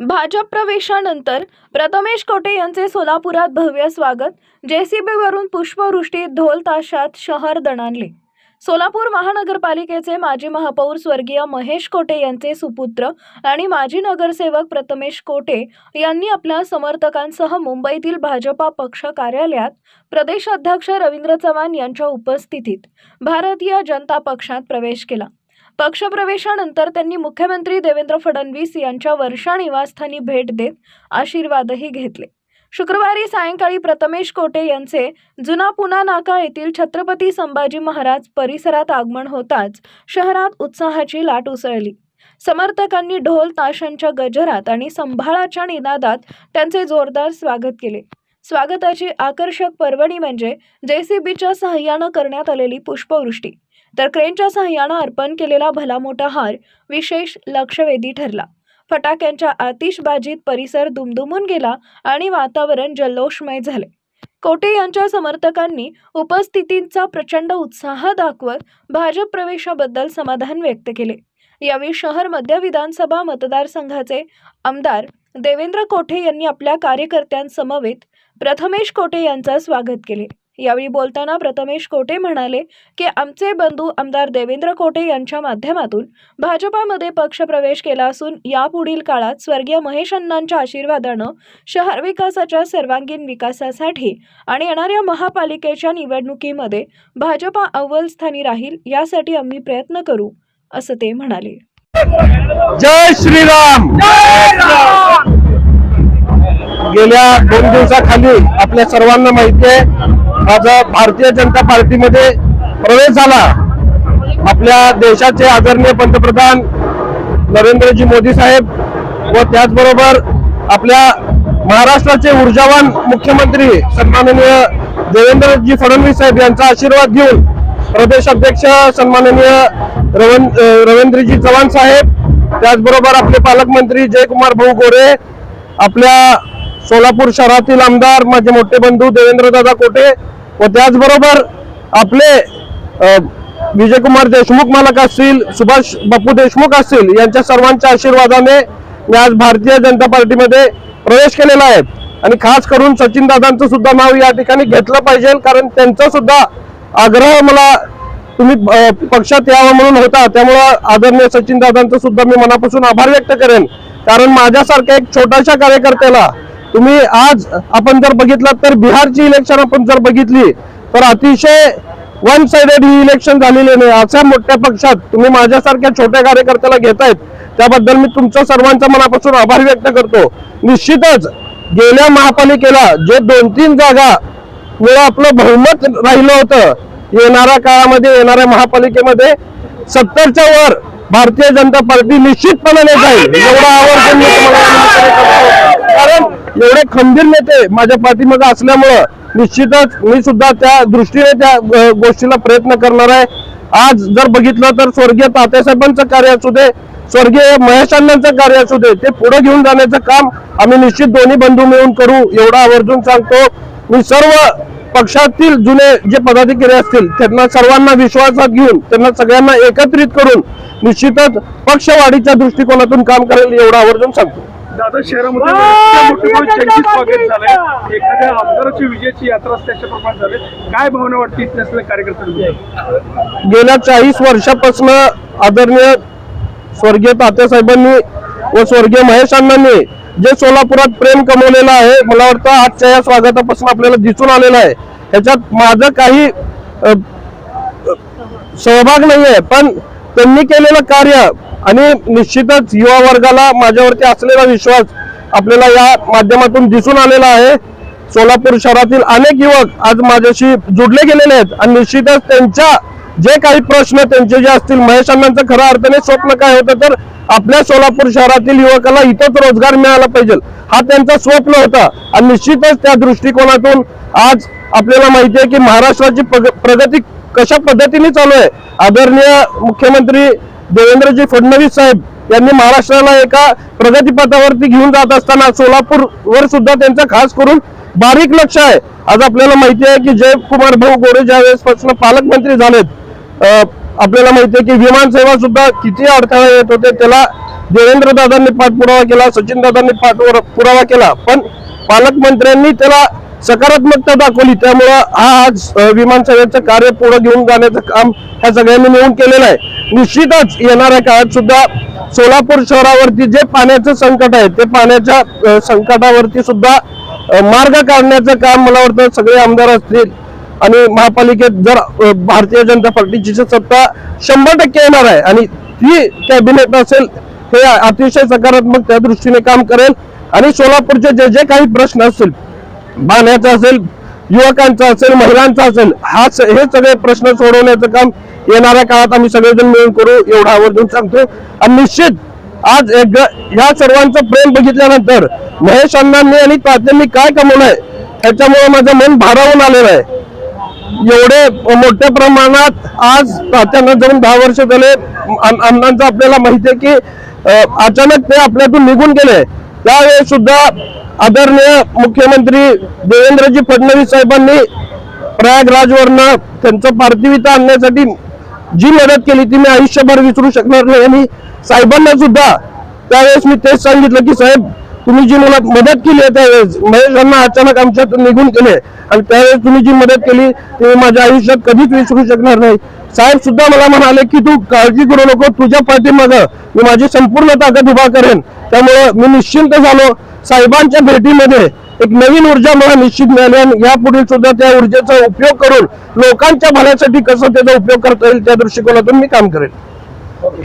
भाजप प्रवेशानंतर प्रथमेश कोटे यांचे सोलापुरात भव्य स्वागत. जेसीबीवरून पुष्पवृष्टीत ढोल ताशात शहर दणाणले. सोलापूर महानगरपालिकेचे माजी महापौर स्वर्गीय महेश कोटे यांचे सुपुत्र आणि माजी नगरसेवक प्रथमेश कोटे यांनी आपल्या समर्थकांसह मुंबईतील भाजपा पक्ष कार्यालयात प्रदेशाध्यक्ष रवींद्र चव्हाण यांच्या उपस्थितीत भारतीय जनता पक्षात प्रवेश केला. पक्षप्रवेशानंतर त्यांनी मुख्यमंत्री देवेंद्र फडणवीस यांच्या वर्षा निवासस्थानी भेट देत आशीर्वादही घेतले. शुक्रवारी सायंकाळी प्रथमेश कोटे यांचे जुना पुना नाका येथील छत्रपती संभाजी महाराज परिसरात आगमन होताच शहरात उत्साहाची लाट उसळली. समर्थकांनी ढोल ताशांच्या गजरात आणि संभाळाच्या निनादात त्यांचे जोरदार स्वागत केले. स्वागताची आकर्षक पर्वणी म्हणजे जेसीबीच्या सहाय्यानं करण्यात आलेली पुष्पवृष्टी. तर क्रेनच्या सहाय्यानं अर्पण केलेला भला मोठा हार विशेष लक्षवेधी ठरला. फटाक्यांच्या आतिषबाजीत परिसर दुमदुमून गेला आणि वातावरण जल्लोषमय झाले. कोटे यांच्या समर्थकांनी उपस्थितींचा प्रचंड उत्साह दाखवत भाजप प्रवेशाबद्दल समाधान व्यक्त केले. यावेळी शहर मध्य विधानसभा मतदारसंघाचे आमदार देवेंद्र कोठे यांनी आपल्या कार्यकर्त्यांसमवेत प्रथमेश कोटे यांचं स्वागत केले. यावेळी बोलताना प्रथमेश कोटे म्हणाले की आमचे बंधू आमदार देवेंद्र कोटे यांच्या माध्यमातून भाजपामध्ये पक्षप्रवेश केला असून यापुढील काळात स्वर्गीय महेश अण्णांच्या आशीर्वादानं शहर विकासाच्या सर्वांगीण विकासासाठी आणि येणाऱ्या महापालिकेच्या निवडणुकीमध्ये भाजपा अव्वल स्थानी राहील यासाठी आम्ही प्रयत्न करू. असं ते म्हणाले. जय श्रीराम! गेल्या दोन दिवसाखाली आपल्या सर्वांना माहिती आहे माझा भारतीय जनता पार्टीमध्ये प्रवेश झाला. आपल्या देशाचे आदरणीय पंतप्रधान नरेंद्रजी मोदी साहेब व त्याचबरोबर आपल्या महाराष्ट्राचे ऊर्जावान मुख्यमंत्री सन्माननीय देवेंद्रजी फडणवीस साहेब यांचा आशीर्वाद घेऊन प्रदेश अध्यक्ष सन्माननीय रवींद्रजी चव्हाण साहेब त्याचबरोबर आपले पालकमंत्री जयकुमार भाऊ गोरे आपल्या सोलापूर शहरातील आमदार माझे मोठे बंधू देवेंद्रदादा कोटे व त्याचबरोबर आपले विजयकुमार देशमुख मालक असतील सुभाष बापू देशमुख असतील यांच्या सर्वांच्या आशीर्वादाने मी आज भारतीय जनता पार्टीमध्ये प्रवेश केलेला आहे. आणि खास करून सचिन दादांचं सुद्धा नाव या ठिकाणी घेतलं पाहिजे कारण त्यांचं सुद्धा आग्रह मला तुम्ही पक्षात यावं म्हणून होता. त्यामुळं आदरणीय सचिन दादांचं सुद्धा मी मनापासून आभार व्यक्त करेन. कारण माझ्यासारख्या एक छोट्याशा कार्यकर्त्याला तुम्ही आज आपण जर बघितलं तर बिहारची इलेक्शन आपण जर बघितली तर अतिशय वन साइडेड ही इलेक्शन झालेली नाही अशा मोठ्या पक्षात तुम्ही माझ्यासारख्या छोट्या कार्यकर्त्याला घेतायत त्याबद्दल मी तुमच्या सर्वांच्या मनापासून आभार व्यक्त करतो. निश्चितच गेल्या महापालिकेला जे दोन तीन जागा मुळे आपलं बहुमत राहिलं होतं. येणाऱ्या काळामध्ये येणाऱ्या महापालिकेमध्ये सत्तरच्या वर भारतीय जनता पार्टी निश्चितपणाने जाईल. एवढा आवर्जून. कारण एवढे खंबीर नेते माझ्या पाठीमागे असल्यामुळं निश्चितच मी सुद्धा त्या दृष्टीने त्या गोष्टीला प्रयत्न करणार आहे. आज जर बघितलं तर स्वर्गीय तात्यासाहेबांचं कार्य असू दे स्वर्गीय महेश अण्णांचं कार्य असू दे ते पुढे घेऊन जाण्याचं काम आम्ही निश्चित दोन्ही बंधू मिळून करू एवढा आवर्जून सांगतो. मी सर्व पक्षातील जुने जे पदाधिकारी असतील त्यांना सर्वांना विश्वासात घेऊन त्यांना सगळ्यांना एकत्रित करून निश्चितच पक्षवाढीच्या दृष्टिकोनातून काम करेल एवढा आवर्जून सांगतो. दादा शहरामध्ये इतक्या मोठे मोठे त्यांची स्वागत झालंय. एखाद्या आमदाराची विजयाची यात्रा त्याच्याप्रमाणे झाले काय भावना वाटते इथल्या असलेल्या कार्यकर्त्यांना? गेल्या चाळीस वर्षापासून आदरणीय स्वर्गीय तात्यासाहेबांनी व स्वर्गीय महेश अण्णांनी जे सोलापुरात प्रेम कमवलेलं आहे मला वाटतं आजच्या या स्वागतापासून आपल्याला दिसून आलेलं आहे. ह्याच्यात माझं काही सहभाग सहभाग नाहीये पण त्यांनी केलेलं कार्य आणि निश्चितच युवा वर्गाला माझ्यावरती असलेला विश्वास आपल्याला या माध्यमातून दिसून आलेला आहे. सोलापूर शहरातील अनेक युवक आज माझ्याशी जुडले गेलेले आहेत आणि निश्चितच त्यांच्या जे काही प्रश्न त्यांचे जे असतील महेश अण्णांचं खऱ्या अर्थाने स्वप्न काय होतं तर आपल्या सोलापूर शहरातील युवकाला इथंच रोजगार मिळाला पाहिजे. हा त्यांचा स्वप्न होता. आणि निश्चितच त्या दृष्टिकोनातून आज आपल्याला माहिती आहे की महाराष्ट्राची प्रगती कशा पद्धतीने चालू आहे. आदरणीय मुख्यमंत्री देवेंद्रजी फडणवीस साहेब यांनी महाराष्ट्राला एका प्रगतीपथावरती घेऊन जात असताना सोलापूर वर सुद्धा त्यांचा खास करून बारीक लक्ष आहे. आज आपल्याला माहिती आहे की जयकुमार भाऊ गोरे ज्या वेळेस पासून पालकमंत्री झालेत आपल्याला माहिती आहे की विमान सेवा सुद्धा किती अडथळे येत होते त्याला देवेंद्र दादांनी पाठपुरावा केला सचिन दादांनी पाठपुरावा केला. पण पालकमंत्र्यांनी त्याला सकारात्मकता दाखवली. त्यामुळं हा आज विमानसेवेचं कार्य पुढे घेऊन जाण्याचं काम ह्या सगळ्यांनी मिळून केलेलं आहे. निश्चितच येणाऱ्या काळात सुद्धा सोलापूर शहरावरती जे पाण्याचं संकट आहे ते पाण्याच्या संकटावरती सुद्धा मार्ग काढण्याचं काम मला वाटतं सगळे आमदार असतील आणि महापालिकेत जर भारतीय जनता पार्टीची सत्ता शंभर टक्के येणार आहे आणि ती कॅबिनेट असेल हे अतिशय सकारात्मक त्या दृष्टीने काम करेल. आणि सोलापूरचे जे जे काही प्रश्न असतील पाण्याचा असेल युवकांचा असेल महिलांचा असेल हा हे सगळे प्रश्न सोडवण्याचं काम येणाऱ्या काळात आम्ही सगळेजण मिळून करू एवढा आवर्जून सांगतो. आणि निश्चित आज एक या सर्वांचं प्रेम बघितल्यानंतर महेश अण्णांनी आणि तात्यांनी काय कमवलंय त्याच्यामुळे माझं मन भारावून आलेलं आहे. एवढे मोठ्या प्रमाणात आज त्यांना जाऊन दहा वर्ष झाले अण्णांचं आपल्याला माहिती आहे की अचानक ते आपल्यातून निघून गेले. त्यावेळेस सुद्धा आदरणीय मुख्यमंत्री देवेंद्रजी फडणवीस साहेबांनी प्रयागराजवरनं त्यांचं पार्थिविता आणण्यासाठी जी मदत केली ती मी आयुष्यभर विसरू शकणार नाही. आणि साहेबांना सुद्धा त्यावेळेस मी तेच सांगितलं की साहेब तुम्ही जी मला मदत केली आहे त्यावेळेस महेशांना अचानक आमच्यातून निघून गेले. आणि त्यावेळेस तुम्ही जी मदत केली ती माझ्या आयुष्यात कधीच विसरू शकणार नाही. साहेब सुद्धा मला म्हणाले की तू काळजी करू नको तुझ्या पाठीमागं मी माझी संपूर्ण ताकद उभा करेन. त्यामुळं मी निश्चिंत झालो. साहेबांच्या भेटीमध्ये एक नवीन ऊर्जा मला निश्चित मिळाली आणि यापुढे सुद्धा त्या ऊर्जेचा उपयोग करून लोकांच्या भल्यासाठी कसं त्याचा उपयोग करता येईल त्या दृष्टिकोनातून मी काम करेन.